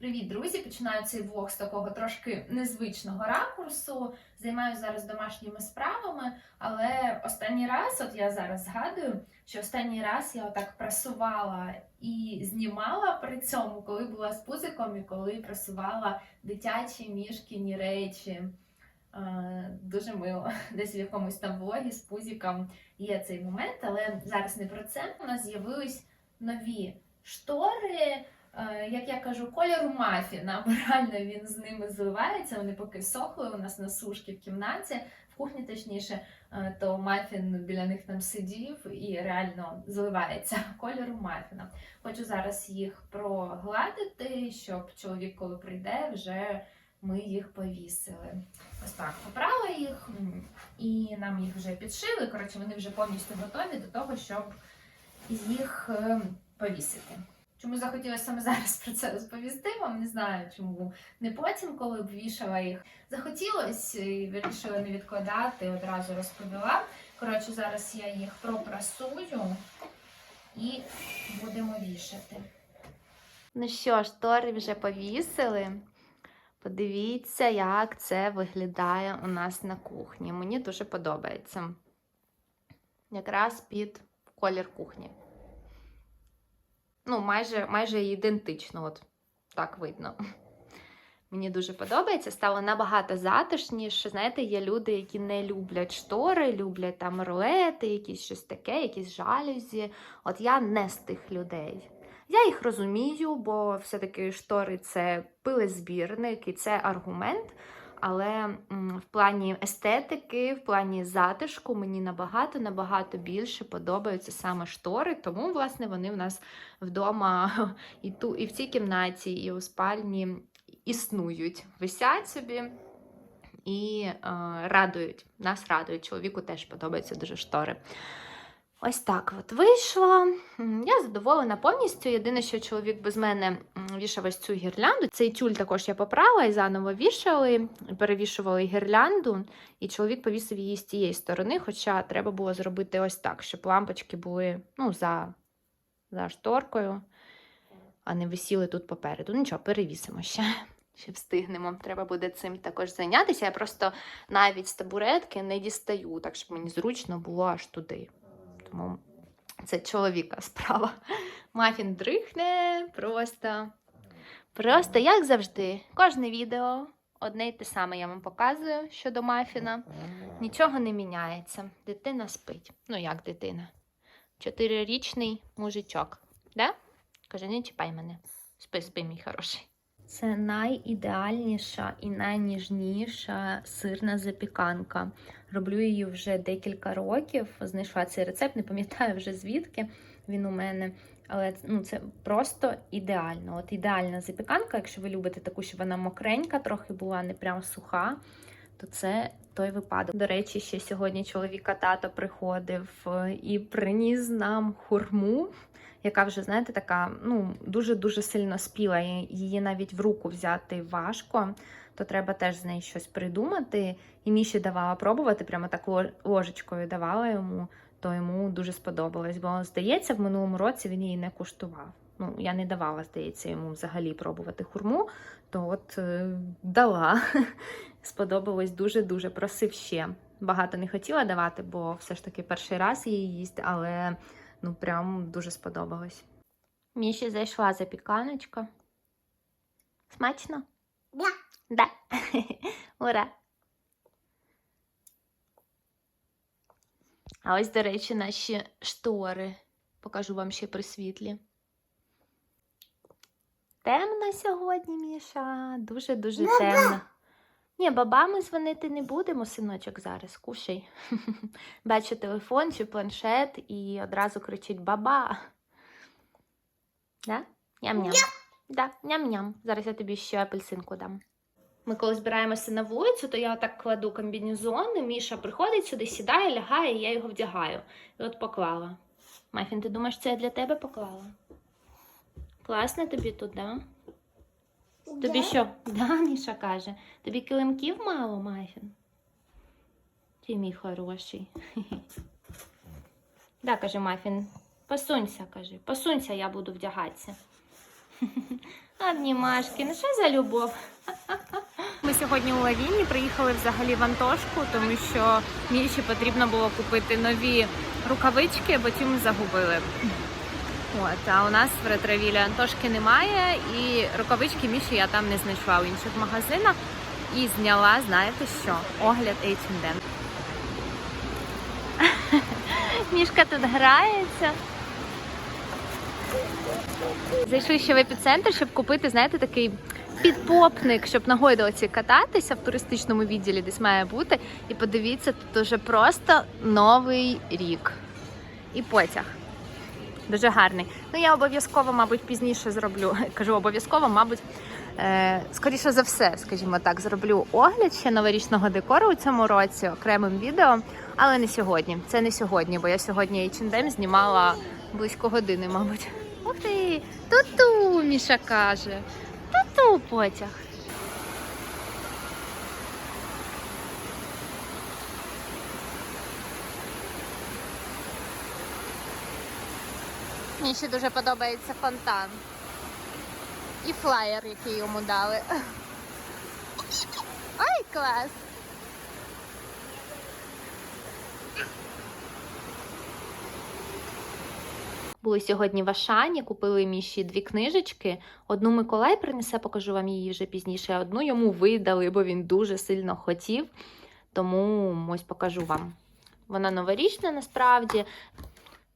Привіт, друзі! Починаю цей влог з такого трошки незвичного ракурсу. Займаюся зараз домашніми справами, але останній раз, от я зараз згадую, що останній раз я отак прасувала і знімала при цьому, коли була з пузиком і коли прасувала дитячі мішкіні речі. Е, Дуже мило. Десь в якомусь там влогі з пузиком є цей момент, але зараз не про це. У нас з'явились нові штори. Е, Як я кажу, кольору мафіна, бо реально він з ними зливається. Вони поки сохли у нас на сушки в кімнаті, в кухні точніше, е, то мафін біля них там сидів і реально зливається кольору мафіна. Хочу зараз їх прогладити, щоб чоловік, коли прийде, вже ми їх повісили. Ось так попрала їх, і нам їх вже підшили. Коротше, вони вже повністю готові до того, щоб їх е, повісити. Чому захотілося саме зараз про це розповісти? Вам не знаю чому. Не потім, коли б вішала їх. Захотілося і вирішила не відкладати, одразу розповіла. Коротше, зараз я їх пропрасую і будемо вішати. Ну що ж, тори вже повісили. Подивіться, як це виглядає у нас на кухні. Мені дуже подобається. Якраз під колір кухні. Ну, майже, майже ідентично, от так видно. Мені дуже подобається, стало набагато затишніше. Знаєте, є люди, які не люблять штори, люблять там ролети, якісь щось таке, якісь жалюзі. От я не з тих людей. Я їх розумію, бо все-таки штори це пилезбірник і це аргумент. Але в плані естетики, в плані затишку мені набагато набагато більше подобаються саме штори, тому власне вони в нас вдома і ту, і в цій кімнаті, і у спальні існують, висять собі і е, радують. Нас радують. Чоловіку теж подобаються дуже штори. Ось так от вийшло. Я задоволена повністю. Єдине, що чоловік без мене вішав ось цю гірлянду. Цей тюль також я попрала і заново вішали, перевішували гірлянду, і чоловік повісив її з тієї сторони, хоча треба було зробити ось так, щоб лампочки були ну, за, за шторкою, а не висіли тут попереду. Ну, Нічого, перевісимо ще. Ще встигнемо. Треба буде цим також зайнятися. Я просто навіть з табуретки не дістаю, так щоб мені зручно було аж туди. Тому це чоловіка справа. Мафін дрихне просто. Просто, як завжди, кожне відео одне й те саме я вам показую щодо мафіна. Нічого не міняється. Дитина спить. Ну, як дитина? Чотирирічний мужичок. Да? Каже, не чіпай мене. Спи, спи, мій хороший. Це найідеальніша і найніжніша сирна запіканка. Роблю її вже декілька років. Знайшла цей рецепт, не пам'ятаю вже звідки він у мене. Але ну, це просто ідеально. От ідеальна запіканка, якщо ви любите таку, щоб вона мокренька, трохи була не прям суха, то це той випадок. До речі, ще сьогодні чоловіка тато приходив е, і приніс нам хурму, яка вже, знаєте, така ну, дуже-дуже сильно спіла. Її навіть в руку взяти важко, то треба теж з неї щось придумати. І Міші давала пробувати, прямо так ложечкою давала йому, то йому дуже сподобалось. Бо, здається, в минулому році він її не куштував. Ну, я не давала, здається, йому взагалі пробувати хурму, то от е, дала. Сподобалось дуже-дуже. Просив ще. Багато не хотіла давати, бо все ж таки перший раз її їсти, але ну прям дуже сподобалось. Міші зайшла запіканочка. Смачно? Да. Да. Ура! А ось, до речі, наші штори. Покажу вам ще при світлі. Темно сьогодні, Міша. Дуже-дуже Баба! темно. Ні, бабами дзвонити не будемо, синочок, зараз. Кушай. Бачу телефон чи планшет і одразу кричить баба. Да? Ням-ням. Да, ням-ням. Зараз я тобі ще апельсинку дам. Ми коли збираємося на вулицю, то я так кладу комбінезон, і Міша приходить сюди, сідає, лягає, і я його вдягаю. І от поклала. Мафін, ти думаєш, це я для тебе поклала? Класно тобі тут, да? Тобі що? Да, Міша каже. Тобі килимків мало, Мафін? Ти мій хороший. Да, каже Мафін. Посунься, каже. Посунься, я буду вдягатися. Обнімашки, ну що за любов? Ми сьогодні у Лавіні приїхали взагалі в Антошку, тому що Міші потрібно було купити нові рукавички, бо ті ми загубили. От, а у нас в ретровілі Антошки немає, і рукавички Міші я там не знайшла в інших магазинах. І зняла, знаєте що? Огляд H&M. Мішка тут грається. Зайшли ще в епіцентр, щоб купити, знаєте, такий підпопник, щоб на гойдалці кататися в туристичному відділі, десь має бути. І подивіться, тут уже просто новий рік. І потяг. Дуже гарний. Ну, я обов'язково, мабуть, пізніше зроблю. Кажу обов'язково, мабуть, е, скоріше за все, скажімо так, зроблю огляд ще новорічного декору у цьому році окремим відео, але не сьогодні. Це не сьогодні, бо я сьогодні H&M знімала близько години, мабуть. Ух ти! Ту-ту, Міша каже. Ту-ту потяг. Мені ще дуже подобається фонтан. І флаєр, який йому дали. Ой, клас! Були сьогодні в Ашані, купили Міші дві книжечки. Одну Миколай принесе, покажу вам її вже пізніше. Одну йому видали, бо він дуже сильно хотів. Тому ось покажу вам. Вона новорічна насправді.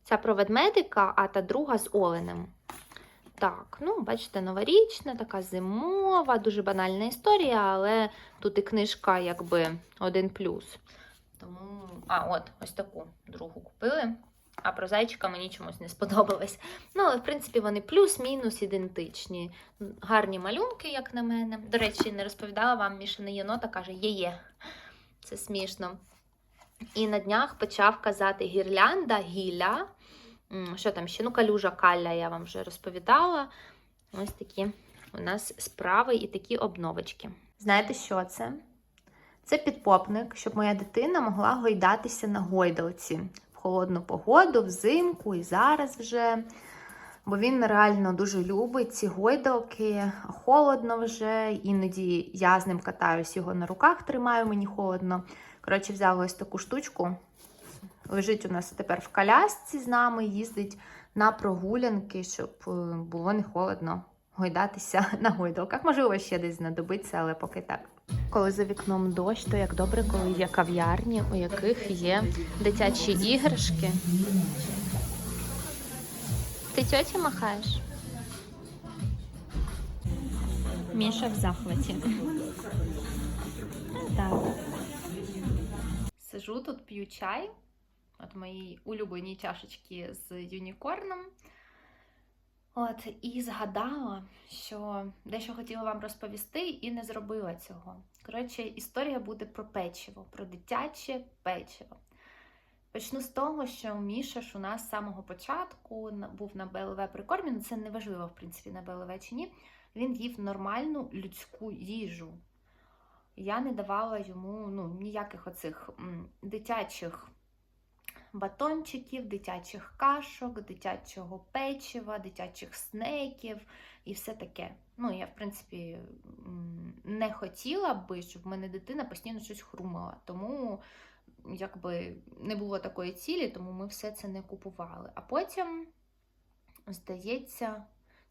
Ця про ведмедика, а та друга з оленем. Так, ну, бачите, новорічна, така зимова, дуже банальна історія, але тут і книжка, якби один плюс. Тому, а, от, ось таку другу купили. А про зайчика мені чомусь не сподобалось. Ну, але, в принципі, вони плюс-мінус ідентичні. Гарні малюнки, як на мене. До речі, не розповідала вам Мішина єнота, каже, є-є. Це смішно. І на днях почав казати гірлянда, гілля. Що там ще? Ну, калюжа калля, я вам вже розповідала. Ось такі у нас справи і такі обновочки. Знаєте, що це? Це підпопник, щоб моя дитина могла гойдатися на гойдалці в холодну погоду, взимку і зараз вже. Бо він реально дуже любить ці гойдалки, холодно вже. Іноді я з ним катаюсь, його на руках тримаю, мені холодно. Коротше, взяла ось таку штучку. Лежить у нас тепер в колясці з нами, їздить на прогулянки, щоб е, було не холодно гойдатися на гойдалках. Можливо, ще десь знадобиться, але поки так. Коли за вікном дощ, то як добре, коли є кав'ярні, у яких є дитячі іграшки. Ти тьоті махаєш? Міша в захваті. Так. Сижу тут, п'ю чай. От моїй улюбленій чашечки з юнікорном. От, і згадала, що дещо хотіла вам розповісти і не зробила цього. Коротше, історія буде про печиво, про дитяче печиво. Почну з того, що Міша ж у нас з самого початку був на БЛВ прикормі, ну це не важливо, в принципі, на БЛВ чи ні. Він їв нормальну людську їжу. Я не давала йому ну, ніяких оцих дитячих батончиків, дитячих кашок, дитячого печива, дитячих снеків і все таке. Ну, я, в принципі, не хотіла би, щоб в мене дитина постійно щось хрумала. Тому якби не було такої цілі, тому ми все це не купували. А потім, здається,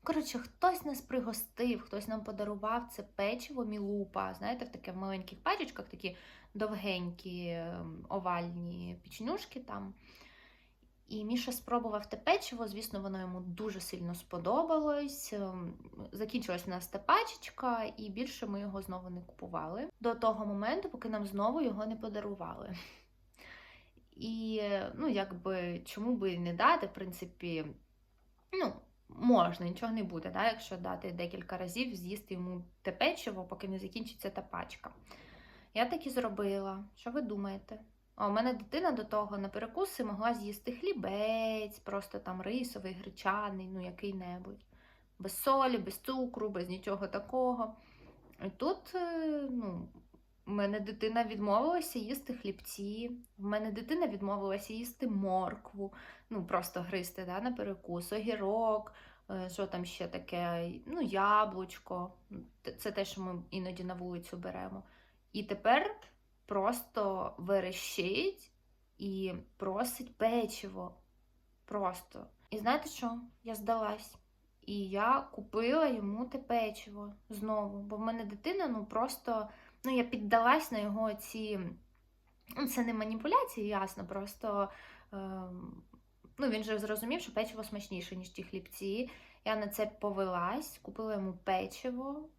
коротше, хтось нас пригостив, хтось нам подарував це печиво мілупа. Знаєте, в таких маленьких пачечках такі довгенькі ем, овальні пічнюшки там. І Міша спробував те печиво, звісно, воно йому дуже сильно сподобалось. Ем, Закінчилась у нас та пачечка, і більше ми його знову не купували до того моменту, поки нам знову його не подарували. І, ну, якби, чому би не дати, в принципі, ну, можна, нічого не буде, да, якщо дати декілька разів, з'їсти йому те печиво, поки не закінчиться та пачка. Я так і зробила. Що ви думаєте? А у мене дитина до того на перекуси могла з'їсти хлібець, просто там рисовий, гречаний, ну який-небудь. Без солі, без цукру, без нічого такого. І тут, е, ну, в мене дитина відмовилася їсти хлібці, в мене дитина відмовилася їсти моркву, ну просто гризти да, на перекус, огірок, Е, Що там ще таке? Ну, яблучко. Це те, що ми іноді на вулицю беремо. І тепер просто верещить і просить печиво. Просто. І знаєте що? Я здалась. І я купила йому те печиво знову. Бо в мене дитина, ну просто ну, я піддалась на його ці. Ну, це не маніпуляції, ясно, просто е, ну, він же зрозумів, що печиво смачніше, ніж ті хлібці. Я на це повелась, купила йому печиво,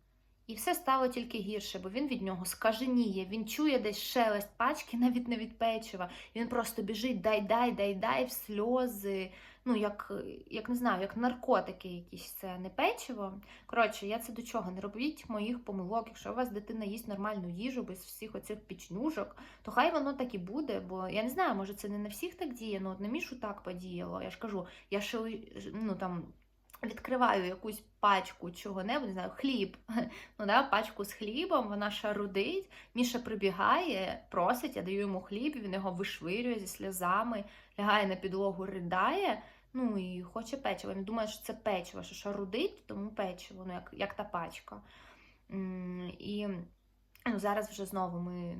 і все стало тільки гірше, бо він від нього скаженіє, він чує десь шелест пачки, навіть не від печива. Він просто біжить, дай, дай, дай, дай в сльози. Ну, як, як не знаю, як наркотики якісь, це не печиво. Коротше, я це до чого? Не робіть моїх помилок. Якщо у вас дитина їсть нормальну їжу без всіх оцих пічнюжок, то хай воно так і буде. Бо я не знаю, може це не на всіх так діє, але от на Мішу так подіяло. Я ж кажу, я ще ну, там, відкриваю якусь пачку чого-небудь, не знаю, хліб. Ну, да, пачку з хлібом, вона шарудить, Міша прибігає, просить, я даю йому хліб, він його вишвирює зі сльозами, лягає на підлогу, ридає. Ну і хоче печиво. Він думає, що це печиво, що шарудить, тому печиво, ну як, як та пачка. І ну, зараз вже знову ми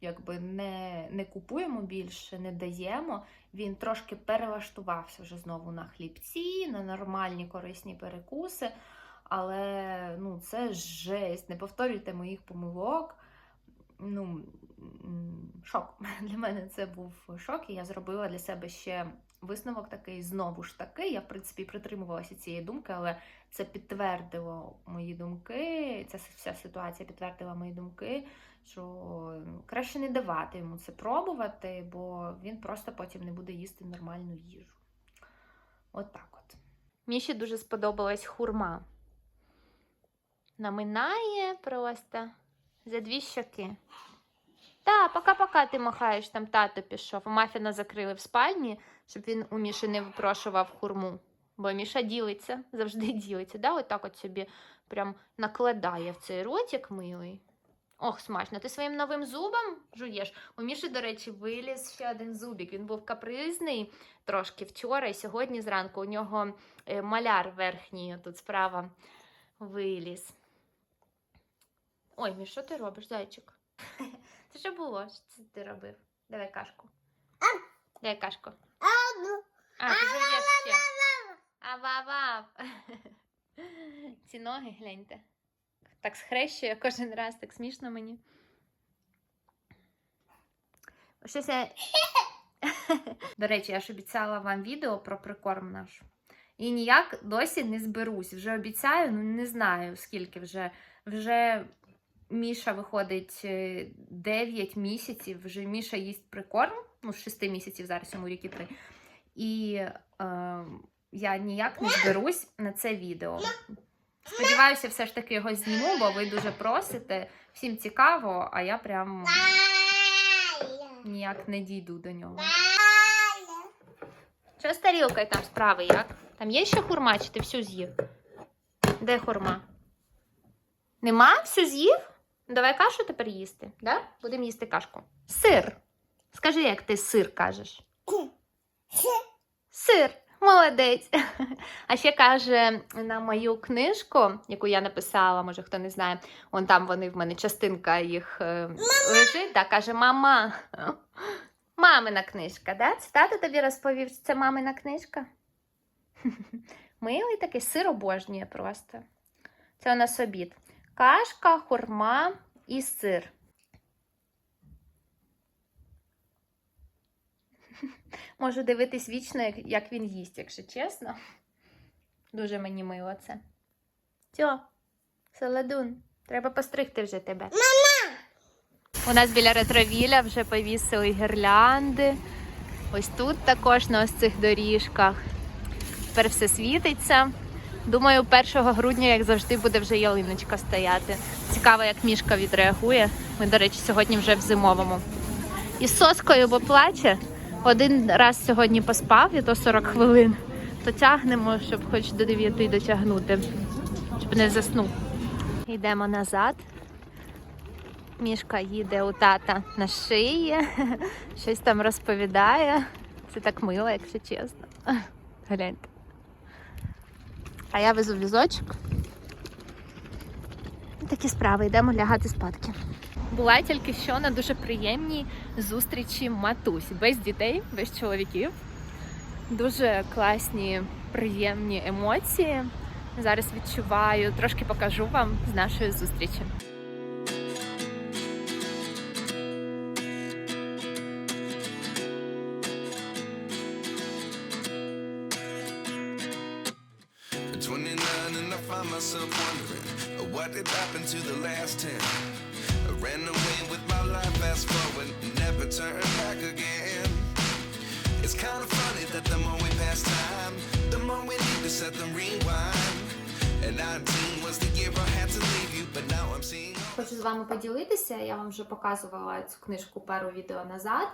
якби не, не купуємо більше, не даємо. Він трошки перелаштувався вже знову на хлібці, на нормальні корисні перекуси. Але ну, це жесть. Не повторюйте моїх помилок. Ну, шок. Для мене це був шок, і я зробила для себе ще висновок такий знову ж таки. Я, в принципі, притримувалася цієї думки, але це підтвердило мої думки. Ця вся ситуація підтвердила мої думки, що ну, краще не давати йому це пробувати, бо він просто потім не буде їсти нормальну їжу. От так от. Міші дуже сподобалась хурма. Наминає просто за дві щоки. Та, пока-пока ти махаєш, там тато пішов. Мафіна закрили в спальні, щоб він у Міші не випрошував хурму. Бо Міша ділиться, завжди ділиться. Да? Отак от собі прям накладає в цей ротик милий. Ох, смачно. Ти своїм новим зубом жуєш? У Міші, до речі, виліз ще один зубик. Він був капризний трошки вчора, і сьогодні зранку у нього е, маляр верхній тут справа виліз. Ой, Міш, що ти робиш, зайчик? Це що було? Що ти робив? Давай кашку. Дай кашку. А, ти жуєш ще. Ава-ва. Ці ноги гляньте. Так схрещує кожен раз, так смішно мені. Щось я... До речі, я ж обіцяла вам відео про прикорм наш. І ніяк досі не зберусь. Вже обіцяю, ну не знаю скільки вже. Вже Міша виходить 9 місяців, вже Міша їсть прикорм, ну, з 6 місяців зараз йому рік і 3. І е, я ніяк не зберусь на це відео. Сподіваюся, все ж таки його зніму, бо ви дуже просите. Всім цікаво, а я прям ніяк не дійду до нього. Що з тарілкою там справи, як? Там є ще хурма, чи ти всю з'їв? Де хурма? Нема? Всю з'їв? Давай кашу тепер їсти, да? Будемо їсти кашку. Сир. Скажи, як ти сир кажеш. Сир. Молодець. А ще каже на мою книжку, яку я написала, може хто не знає, вон там вони в мене частинка їх е, лежить, да, каже, мама. Мамина книжка, да? Це тато тобі розповів, що це мамина книжка? Милий такий сир обожнює просто. Це у нас обід. Кашка, хурма і сир. Можу дивитись вічно, як, він їсть, якщо чесно. Дуже мені мило це. Тьо, Солодун, треба постригти вже тебе. Мама! У нас біля ретровіля вже повісили гірлянди. Ось тут також на ось цих доріжках. Тепер все світиться. Думаю, 1 грудня, як завжди, буде вже ялиночка стояти. Цікаво, як мішка відреагує. Ми, до речі, сьогодні вже в зимовому. І з соскою, бо плаче. Один раз сьогодні поспав, і то 40 хвилин. То тягнемо, щоб хоч до 9 дотягнути, щоб не заснув. Йдемо назад. Мішка їде у тата на шиї, щось там розповідає. Це так мило, якщо чесно. Гляньте. А я везу візочок. Такі справи, йдемо лягати спадки. Була тільки що на дуже приємній зустрічі матусь без дітей, без чоловіків. Дуже класні, приємні емоції. Зараз відчуваю, трошки покажу вам з нашої зустрічі. That the more we pass time, the more we need to set them rewind. And 19 was the year I had to leave you, but now I'm seeing. Хочу з вами поділитися. Я вам вже показувала цю книжку пару відео назад.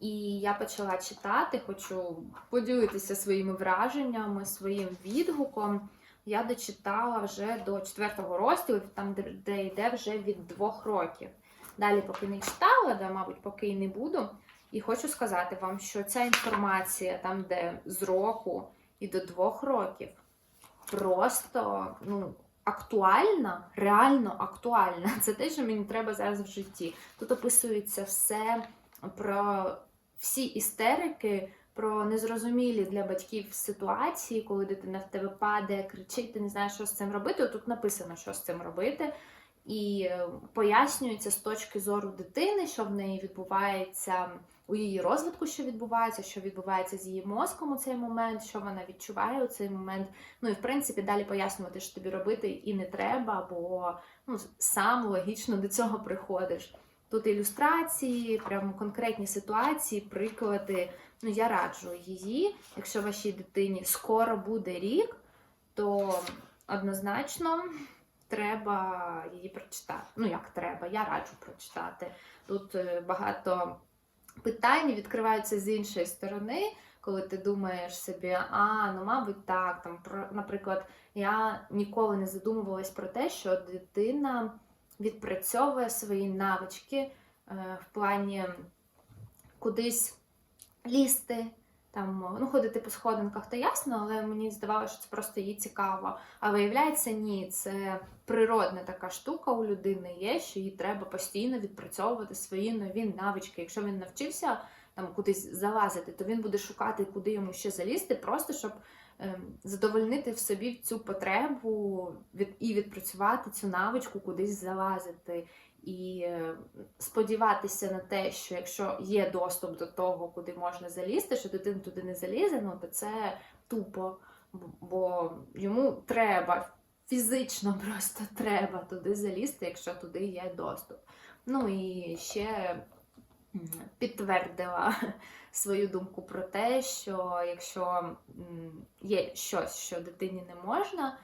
І я почала читати, хочу поділитися своїми враженнями, своїм відгуком. Я дочитала вже до четвертого розділу, там де йде вже від двох років. Далі, поки не читала, да, мабуть, поки і не буду. І хочу сказати вам, що ця інформація, там, де з року і до двох років, просто ну, актуальна, реально актуальна. Це те, що мені треба зараз в житті. Тут описується все про всі істерики, про незрозумілі для батьків ситуації, коли дитина в тебе падає, кричить, ти не знаєш, що з цим робити. Тут написано, що з цим робити. І е, пояснюється з точки зору дитини, що в неї відбувається у її розвитку, що відбувається, що відбувається з її мозком у цей момент, що вона відчуває у цей момент. Ну і в принципі далі пояснювати, що тобі робити і не треба, бо ну, сам логічно до цього приходиш. Тут ілюстрації, прямо конкретні ситуації, приклади. Ну, я раджу її. Якщо вашій дитині скоро буде рік, то однозначно треба її прочитати. Ну, як треба, я раджу прочитати. Тут е, багато питань відкриваються з іншої сторони, коли ти думаєш собі, а, ну, мабуть, так. Там, наприклад, я ніколи не задумувалась про те, що дитина відпрацьовує свої навички е, в плані кудись лізти. Там, ну, ходити по сходинках, то ясно, але мені здавалося, що це просто їй цікаво. А виявляється, ні, це природна така штука у людини є, що їй треба постійно відпрацьовувати свої нові навички. Якщо він навчився там кудись залазити, то він буде шукати, куди йому ще залізти, просто щоб ем, задовольнити в собі цю потребу від, і відпрацювати цю навичку, кудись залазити. І е, сподіватися на те, що якщо є доступ до того, куди можна залізти, що дитина туди не залізе, ну то це тупо, бо йому треба, фізично просто треба туди залізти, якщо туди є доступ. Ну і ще підтвердила свою думку про те, що якщо є щось, що дитині не можна,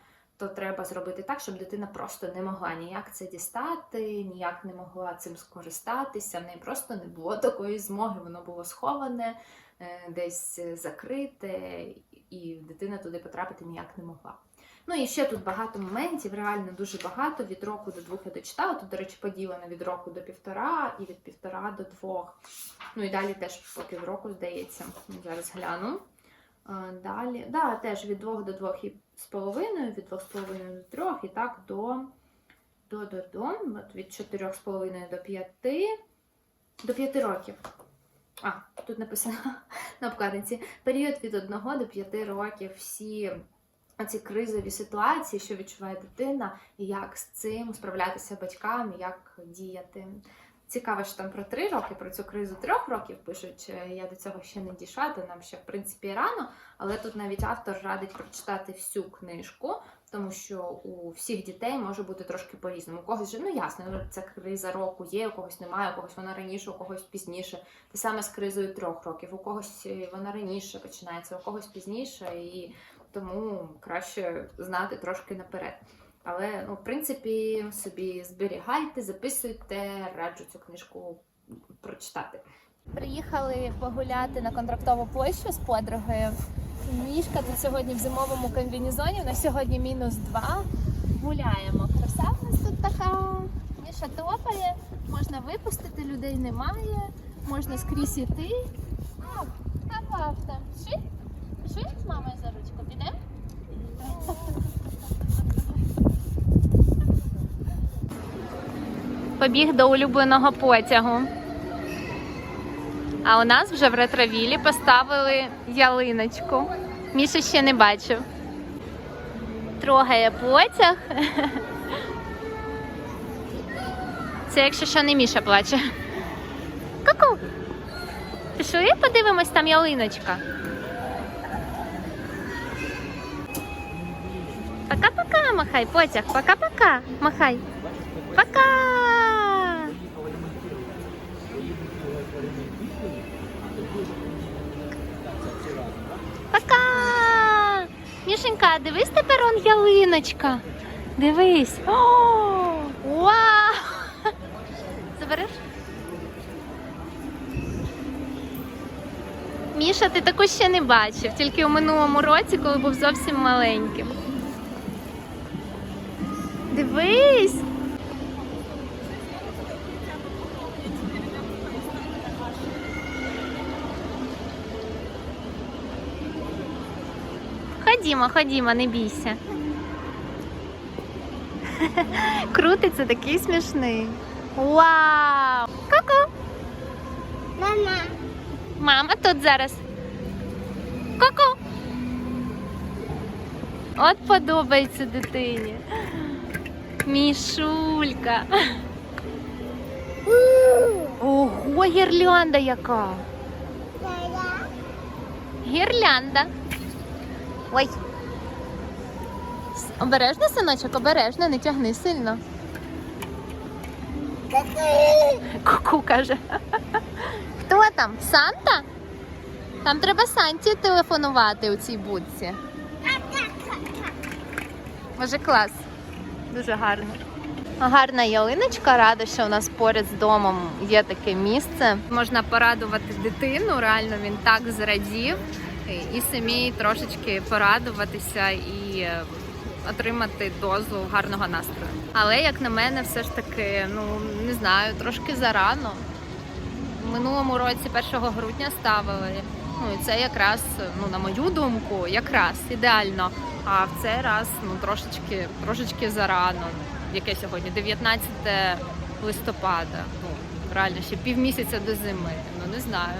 то треба зробити так, щоб дитина просто не могла ніяк це дістати, ніяк не могла цим скористатися. В неї просто не було такої змоги, воно було сховане, е, десь закрите, і дитина туди потрапити ніяк не могла. Ну і ще тут багато моментів, реально дуже багато. Від року до двох я дочитала. Тут, до речі, поділено від року до півтора і від півтора до двох. Ну і далі теж по півроку, здається. Зараз гляну. Далі, да, теж від двох до двох і з половиною, від двох з половиною до трьох, і так до, до, до, до, от від чотирьох з половиною до п'яти, до п'яти років. А, тут написано на обкладинці. Період від одного до п'яти років всі ці кризові ситуації, що відчуває дитина, і як з цим справлятися батькам, як діяти. Цікаво, що там про три роки, про цю кризу трьох років пишуть. Е, Я до цього ще не дійшла, то нам ще в принципі рано. Але тут навіть автор радить прочитати всю книжку, тому що у всіх дітей може бути трошки по-різному. У когось же, ну ясно, ця криза року є, у когось немає, у когось вона раніше, у когось пізніше. Те саме з кризою трьох років. У когось е, вона раніше починається, у когось пізніше, і тому краще знати трошки наперед. Але, ну, в принципі, собі зберігайте, записуйте, раджу цю книжку прочитати. Приїхали погуляти на контрактову площу з подругою. Мішка тут сьогодні в зимовому комбінезоні. У нас сьогодні мінус два. Гуляємо. Краса в нас тут така. Міша топає, можна випустити, людей немає, можна скрізь іти. А, а папа, шить? Шить з мамою за ручку, підемо? Побіг до улюбленого потягу. А у нас вже в ретровілі поставили ялиночку. Міша ще не бачив. Трогає потяг. Це якщо що не Міша плаче. Ку-ку! Пішли подивимось, там ялиночка. Пока-пока, махай, потяг. Пока-пока. Махай. Пока. Дивись тепер он ялиночка. Дивись. О, вау! Забереш? Міша, ти таку ще не бачив, тільки у минулому році, коли був зовсім маленьким. Дивись. Ходімо, ходімо, не бійся. Крутиться такий смішний. Вау! Ку-ку! Мама, Мама тут зараз. Ку-ку! От подобається дитині. Мішулька. Ого, гірлянда яка. Гірлянда. Ой. Обережно, синочок, обережно, не тягни сильно. Ку-ку каже. Хто там? Санта? Там треба Санті телефонувати у цій будці. Може клас. Дуже гарно. Гарна ялиночка, рада, що у нас поряд з домом є таке місце. Можна порадувати дитину, реально він так зрадів, і самі трошечки порадуватися і е, отримати дозу гарного настрою. Але як на мене, все ж таки, ну не знаю, трошки зарано. В минулому році 1 грудня ставили. Ну і це якраз, ну на мою думку, якраз ідеально. А в цей раз ну трошечки, трошечки зарано. Яке сьогодні? 19 листопада. Ну реально ще півмісяця до зими. Ну не знаю.